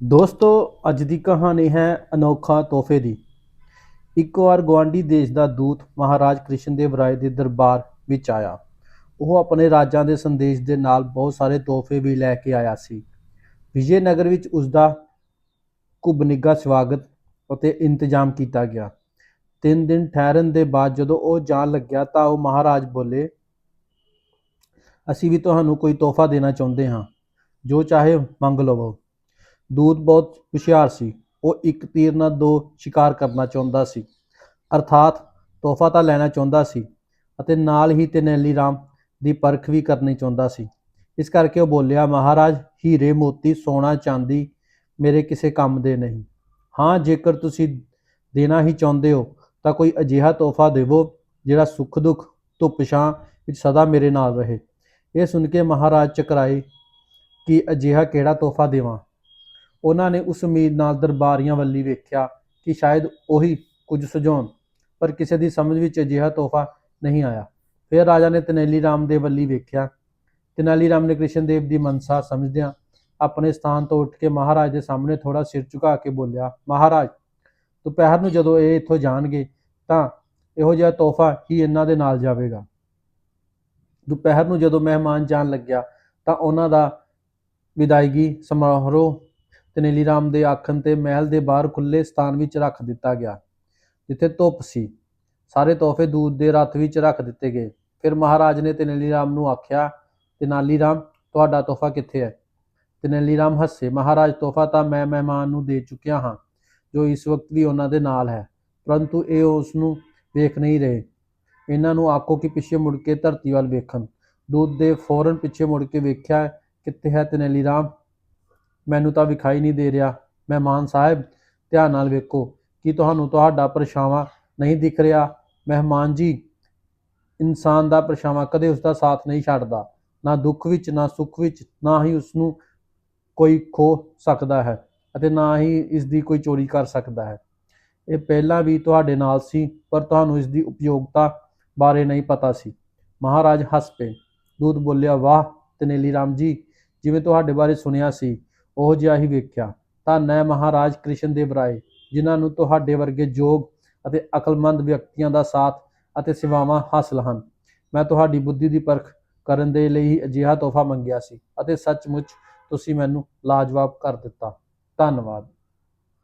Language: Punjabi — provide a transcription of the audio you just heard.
ਦੋਸਤੋ, ਅੱਜ ਦੀ ਕਹਾਣੀ ਹੈ ਅਨੋਖਾ ਤੋਹਫੇ ਦੀ। ਇੱਕ ਵਾਰ ਗਵਾਂਢੀ ਦੇਸ਼ ਦਾ ਦੂਤ ਮਹਾਰਾਜ ਕ੍ਰਿਸ਼ਨ ਦੇਵ ਰਾਏ ਦੇ ਦਰਬਾਰ ਵਿੱਚ ਆਇਆ। ਉਹ ਆਪਣੇ ਰਾਜਾਂ ਦੇ ਸੰਦੇਸ਼ ਦੇ ਨਾਲ ਬਹੁਤ ਸਾਰੇ ਤੋਹਫੇ ਵੀ ਲੈ ਕੇ ਆਇਆ ਸੀ। ਵਿਜੇ ਨਗਰ ਵਿੱਚ ਉਸ ਦਾ ਖੂਬ ਨਿੱਘਾ ਸਵਾਗਤ ਅਤੇ ਇੰਤਜ਼ਾਮ ਕੀਤਾ ਗਿਆ। ਤਿੰਨ ਦਿਨ ਠਹਿਰਨ ਦੇ ਬਾਅਦ ਜਦੋਂ ਉਹ ਜਾਣ ਲੱਗਿਆ ਤਾਂ ਉਹ ਮਹਾਰਾਜ ਬੋਲੇ, ਅਸੀਂ ਵੀ ਤੁਹਾਨੂੰ ਕੋਈ ਤੋਹਫਾ ਦੇਣਾ ਚਾਹੁੰਦੇ ਹਾਂ। ਜੋ ਚਾਹੇ ਮੰਗ ਲਵੋ। ਦੂਤ ਬਹੁਤ ਹੁਸ਼ਿਆਰ ਸੀ। ਉਹ ਇੱਕ ਤੀਰ ਨਾਲ ਦੋ ਸ਼ਿਕਾਰ ਕਰਨਾ ਚਾਹੁੰਦਾ ਸੀ। ਅਰਥਾਤ ਤੋਹਫਾ ਤਾਂ ਲੈਣਾ ਚਾਹੁੰਦਾ ਸੀ ਅਤੇ ਨਾਲ ਹੀ ਤੇਨੈਲੀ ਰਾਮ ਦੀ ਪਰਖ ਵੀ ਕਰਨੀ ਚਾਹੁੰਦਾ ਸੀ। ਇਸ ਕਰਕੇ ਉਹ ਬੋਲਿਆ, ਮਹਾਰਾਜ, ਹੀਰੇ ਮੋਤੀ, ਸੋਨਾ, ਚਾਂਦੀ ਮੇਰੇ ਕਿਸੇ ਕੰਮ ਦੇ ਨਹੀਂ। ਹਾਂ, ਜੇਕਰ ਤੁਸੀਂ ਦੇਣਾ ਹੀ ਚਾਹੁੰਦੇ ਹੋ ਤਾਂ ਕੋਈ ਅਜਿਹਾ ਤੋਹਫਾ ਦੇਵੋ ਜਿਹੜਾ ਸੁੱਖ, ਦੁੱਖ, ਧੁੱਪ, ਛਾਂ ਵਿੱਚ ਸਦਾ ਮੇਰੇ ਨਾਲ ਰਹੇ ਇਹ ਸੁਣ ਕੇ ਮਹਾਰਾਜ ਚਕਰਾਏ ਕਿ ਅਜਿਹਾ ਕਿਹੜਾ ਤੋਹਫਾ ਦੇਵਾਂ। ਉਹਨਾਂ ਨੇ ਉਸ ਉਮੀਦ ਨਾਲ ਦਰਬਾਰੀਆਂ ਵੱਲੀ ਵੇਖਿਆ ਕਿ ਸ਼ਾਇਦ ਉਹੀ ਕੁਝ ਸੁਝਾਉਣ, ਪਰ ਕਿਸੇ ਦੀ ਸਮਝ ਵਿੱਚ ਅਜਿਹਾ ਤੋਹਫਾ ਨਹੀਂ ਆਇਆ। ਫਿਰ ਰਾਜਾ ਨੇ ਤਨੈਲੀ ਰਾਮ ਦੇ ਵੱਲੀ ਵੇਖਿਆ। ਤੇਨਾਲੀ ਰਾਮ ਨੇ ਕ੍ਰਿਸ਼ਨ ਦੇਵ ਦੀ ਮਨਸਾ ਸਮਝਦਿਆਂ ਆਪਣੇ ਸਥਾਨ ਤੋਂ ਉੱਠ ਕੇ ਮਹਾਰਾਜ ਦੇ ਸਾਹਮਣੇ ਥੋੜਾ ਸਿਰ ਝੁਕਾ ਕੇ ਬੋਲਿਆ, ਮਹਾਰਾਜ, ਦੁਪਹਿਰ ਨੂੰ ਜਦੋਂ ਇਹ ਇੱਥੋਂ ਜਾਣਗੇ, ਤਾਂ ਇਹੋ ਜਿਹਾ ਤੋਹਫਾ ਹੀ ਇਹਨਾਂ ਦੇ ਨਾਲ ਜਾਵੇਗਾ। ਦੁਪਹਿਰ ਨੂੰ ਜਦੋਂ ਮਹਿਮਾਨ ਜਾਣ ਲੱਗਿਆ, ਤਾਂ ਉਹਨਾਂ ਦਾ ਵਿਦਾਇਗੀ ਸਮਾਰੋਹ ਤਨੇਲੀ ਰਾਮ ਦੇ ਆਖਣ ਤੇ ਮਹਿਲ ਦੇ ਬਾਹਰ ਖੁੱਲੇ ਸਥਾਨ ਵਿੱਚ ਰੱਖ ਦਿੱਤਾ ਗਿਆ, ਜਿੱਥੇ ਧੁੱਪ ਸੀ। ਸਾਰੇ ਤੋਹਫੇ ਦੂਤ ਦੇ ਰੱਥ ਵਿੱਚ ਰੱਖ ਦਿੱਤੇ ਗਏ। ਫਿਰ ਮਹਾਰਾਜ ਨੇ ਤਨੇਲੀ ਰਾਮ ਨੂੰ ਆਖਿਆ ਤੇਨਾਲੀ ਰਾਮ ਤੁਹਾਡਾ ਤੋਹਫਾ ਕਿੱਥੇ ਹੈ? ਤਨੇਲੀ ਰਾਮ ਹੱਸੇ, ਮਹਾਰਾਜ, ਤੋਹਫਾ ਤਾਂ ਮੈਂ ਮਹਿਮਾਨ ਨੂੰ ਦੇ ਚੁੱਕਿਆ ਹਾਂ, ਜੋ ਇਸ ਵਕਤ ਵੀ ਉਹਨਾਂ ਦੇ ਨਾਲ ਹੈ, ਪਰੰਤੂ ਇਹ ਉਸ ਨੂੰ ਵੇਖ ਨਹੀਂ ਰਹੇ। ਇਹਨਾਂ ਨੂੰ ਆਖੋ ਕਿ ਪਿੱਛੇ ਮੁੜ ਕੇ ਧਰਤੀ ਵੱਲ ਵੇਖਣ। ਦੂਤ ਦੇ ਫੌਰਨ ਪਿੱਛੇ ਮੁੜ ਕੇ ਵੇਖਿਆ ਕਿੱਥੇ ਹੈ ਤਨੇਲੀ ਰਾਮ ਮੈਨੂੰ ਤਾਂ ਵਿਖਾਈ ਨਹੀਂ ਦੇ ਰਿਹਾ। ਮਹਿਮਾਨ ਸਾਹਿਬ, ਧਿਆਨ ਨਾਲ ਵੇਖੋ ਕਿ ਤੁਹਾਨੂੰ ਤੁਹਾਡਾ ਪਰਛਾਵਾਂ ਨਹੀਂ ਦਿਖ ਰਿਹਾ। ਮਹਿਮਾਨ ਜੀ, ਇਨਸਾਨ ਦਾ ਪਰਛਾਵਾਂ ਕਦੇ ਉਸ ਦਾ ਸਾਥ ਨਹੀਂ ਛੱਡਦਾ। ਨਾ ਦੁੱਖ ਵਿੱਚ, ਨਾ ਸੁੱਖ ਵਿੱਚ, ਨਾ ਹੀ ਉਸ ਨੂੰ ਕੋਈ ਖੋ ਸਕਦਾ ਹੈ ਅਤੇ ਨਾ ਹੀ ਇਸ ਦੀ ਕੋਈ ਚੋਰੀ ਕਰ ਸਕਦਾ ਹੈ। ਇਹ ਪਹਿਲਾਂ ਵੀ ਤੁਹਾਡੇ ਨਾਲ ਸੀ, ਪਰ ਤੁਹਾਨੂੰ ਇਸ ਦੀ ਉਪਯੋਗਤਾ ਬਾਰੇ ਨਹੀਂ ਪਤਾ ਸੀ। ਮਹਾਰਾਜ ਹੱਸ ਪਏ। ਦੂਤ ਬੋਲਿਆ, ਵਾਹ ਤਨੇਲੀ ਰਾਮ ਜੀ, ਜਿਵੇਂ ਤੁਹਾਡੇ ਬਾਰੇ ਸੁਣਿਆ ਸੀ ਉਹ ਜਿਹਾ ਹੀ ਵੇਖਿਆ। ਧੰਨ ਹੈ ਮਹਾਰਾਜ ਕ੍ਰਿਸ਼ਨ ਦੇਵ ਰਾਏ ਜਿਨ੍ਹਾਂ ਨੂੰ ਤੁਹਾਡੇ ਵਰਗੇ ਯੋਗ ਅਤੇ ਅਕਲਮੰਦ ਵਿਅਕਤੀਆਂ ਦਾ ਸਾਥ ਅਤੇ ਸੇਵਾਵਾਂ ਹਾਸਲ ਹਨ, ਮੈਂ ਤੁਹਾਡੀ ਬੁੱਧੀ ਦੀ ਪਰਖ ਕਰਨ ਦੇ ਲਈ ਅਜਿਹਾ ਤੋਹਫਾ ਮੰਗਿਆ ਸੀ ਅਤੇ ਸੱਚਮੁੱਚ ਤੁਸੀਂ ਮੈਨੂੰ ਲਾਜਵਾਬ ਕਰ ਦਿੱਤਾ। ਧੰਨਵਾਦ।